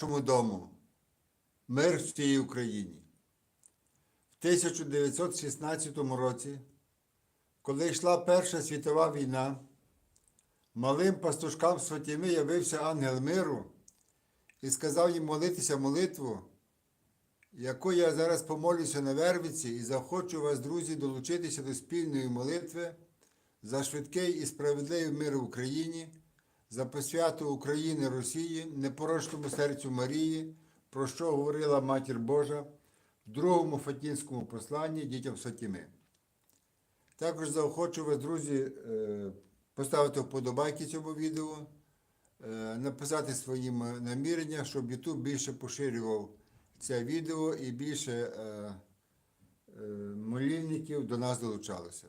нашому дому, мир в цій Україні. В 1916 році, коли йшла Перша світова війна, малим пастушкам Святіми явився ангел миру і сказав їм молитися молитву, яку я зараз помолюся на Вервиці і захочу вас, друзі, долучитися до спільної молитви за швидкий і справедливий мир в Україні, за посвяту України Росії, непорочному серцю Марії, про що говорила Матір Божа в другому Фатінському посланні дітям Фатіми. Також заохочу вас, друзі, е, поставити вподобайки цьому відео, е, написати свої намірення, щоб YouTube більше поширював це відео і більше е, молільників до нас долучалося.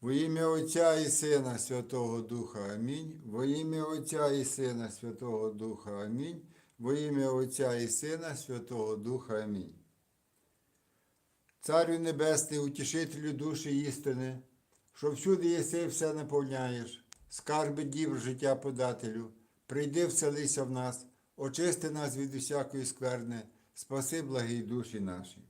Во ім'я Отця і Сина Святого Духа Амінь. Во ім'я Отця і Сина Святого Духа Амінь. Во ім'я Отця і Сина Святого Духа Амінь. Царю Небесний, утішителю душі істини, що всюди єси все наповняєш, скарби дів життя подателю, прийди вселися в нас, очисти нас від усякої скверни, спаси благі душі наші.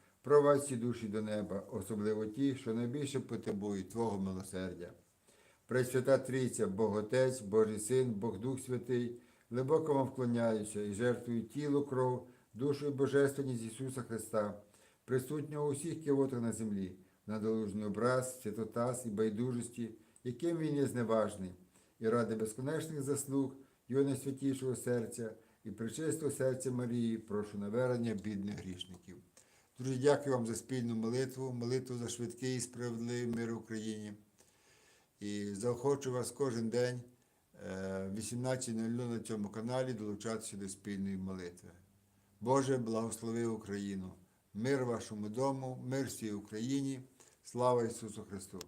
провадь ці душі до неба, особливо ті, що найбільше потребують Твого милосердя. Пресвята Трійця, Бог Отець, Божий Син, Бог Дух Святий, глибоко вам вклоняюся і жертвую тіло, кров, душу і божественність Ісуса Христа, присутнього у всіх кивотах на землі, на долужний образ, святотас і байдужості, яким він є зневажний, і ради безконечних заслуг Його найсвятішого серця і причистого серця Марії, прошу навернення бідних грішників. Друзі, дякую вам за спільну молитву, молитву за швидкий і справедливий мир в Україні. І заохочу вас кожен день е, в 18.00 на цьому каналі долучатися до спільної молитви. Боже, благослови Україну! Мир вашому дому, мир всій Україні. Слава Ісусу Христу!